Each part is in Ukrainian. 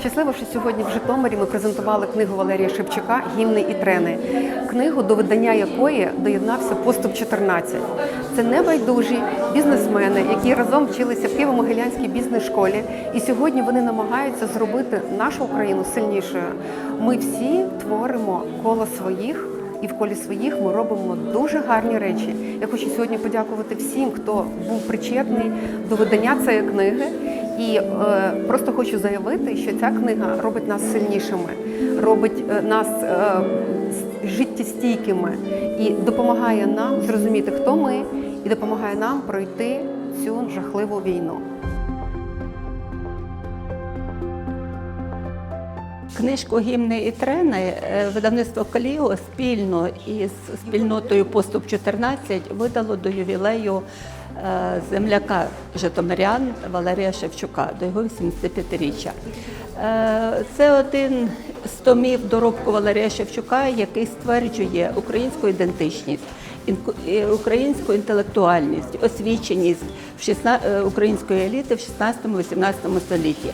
Щасливо, що сьогодні в Житомирі ми презентували книгу Валерія Шевчука Гімни і трени. Книгу, до видання якої доєднався поступ 14. Це небайдужі бізнесмени, які разом вчилися в Києво-Могилянській бізнес-школі. І сьогодні вони намагаються зробити нашу Україну сильнішою. Ми всі творимо коло своїх. І в колі своїх ми робимо дуже гарні речі. Я хочу сьогодні подякувати всім, хто був причетний до видання цієї книги. І е, просто хочу заявити, що ця книга робить нас сильнішими, робить е, нас е, життєстійкими і допомагає нам зрозуміти, хто ми, і допомагає нам пройти цю жахливу війну. Книжку Гімни і трени е, видавництво Каліо спільно із спільнотою Поступ 14 видало до ювілею е, земляка Житомирян Валерія Шевчука до його 85-річчя. Е, Це один з томів доробку Валерія Шевчука, який стверджує українську ідентичність, українську інтелектуальність, освіченість в 16 української еліти в 16-18 столітті.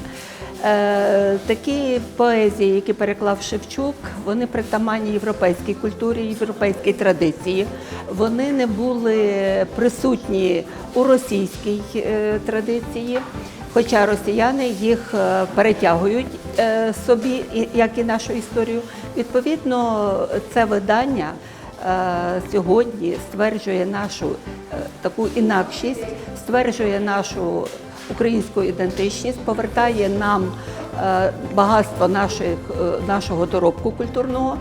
Е, Такі поезії, які переклав Шевчук, вони притаманні європейській культурі, європейській традиції. Вони не були присутні у російській е, традиції, хоча росіяни їх е, перетягують собі, як і нашу історію. Відповідно, це видання сьогодні стверджує нашу таку інакшість, стверджує нашу українську ідентичність, повертає нам е, багатство наших, е, нашого доробку культурного,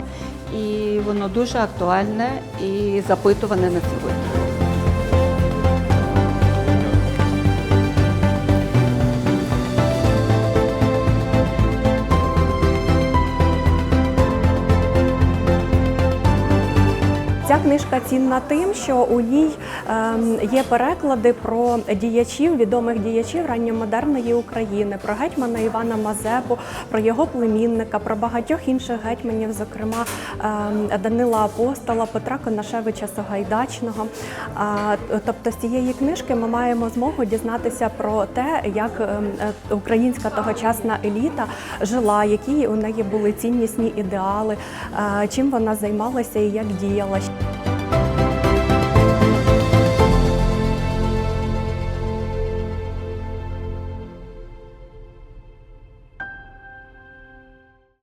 і воно дуже актуальне і запитуване на сьогодні. Ця книжка цінна тим, що у ній ем, є переклади про діячів, відомих діячів ранньомодерної України, про гетьмана Івана Мазепу, про його племінника, про багатьох інших гетьманів, зокрема ем, Данила Апостола, Петра Конашевича Сагайдачного. А, Тобто з цієї книжки ми маємо змогу дізнатися про те, як ем, е, українська тогочасна еліта жила, які у неї були ціннісні ідеали, е, чим вона займалася і як діяла.